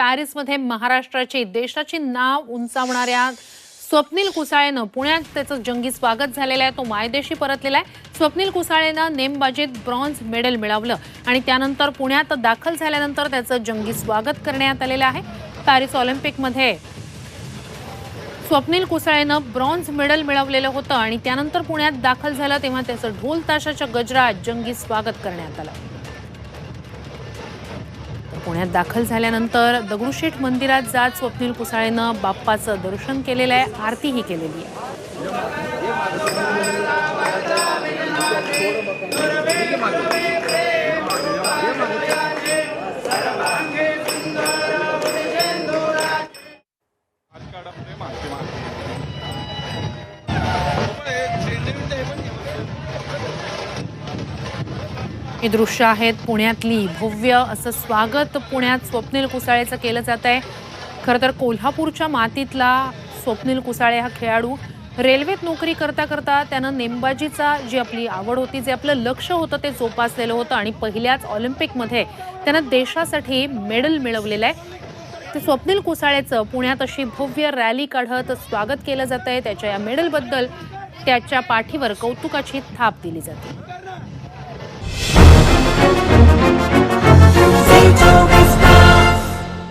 पॅरिसमध्ये महाराष्ट्राची देशाची नाव उंचावणाऱ्या स्वप्नील कुसाळेनं पुण्यात त्याचं जंगी स्वागत झालेलं आहे. तो मायदेशी परतलेला आहे. स्वप्नील कुसाळेनं नेमबाजीत ब्रॉन्झ मेडल मिळवलं आणि त्यानंतर पुण्यात दाखल झाल्यानंतर त्याचं जंगी स्वागत करण्यात आलेलं आहे. पॅरिस ऑलिम्पिकमध्ये स्वप्नील कुसाळेनं ब्रॉन्झ मेडल मिळवलेलं होतं आणि त्यानंतर पुण्यात दाखल झालं तेव्हा त्याचं ढोल ताशाच्या गजरात जंगी स्वागत करण्यात आलं. पुण्यात दाखल झाल्यानंतर दगडूशेठ मंदिरात जात स्वप्नील कुसाळेनं बाप्पाचं दर्शन केलेलं आहे आरतीही केलेली आहे. ही दृश्य आहेत पुण्यातली. भव्य असं स्वागत पुण्यात स्वप्नील कुसाळेचं केलं जात आहे. खरं तर कोल्हापूरच्या मातीतला स्वप्नील कुसाळे हा खेळाडू. रेल्वेत नोकरी करता करता त्यानं नेमबाजीचा जी आपली आवड होती जे आपलं लक्ष होतं ते जोपासलेलं होतं आणि पहिल्याच ऑलिम्पिकमध्ये त्यानं देशासाठी मेडल मिळवलेलं आहे. ते स्वप्नील कुसाळेचं पुण्यात अशी भव्य रॅली काढत स्वागत केलं जात आहे. त्याच्या या मेडलबद्दल त्याच्या पाठीवर कौतुकाची थाप दिली जाते.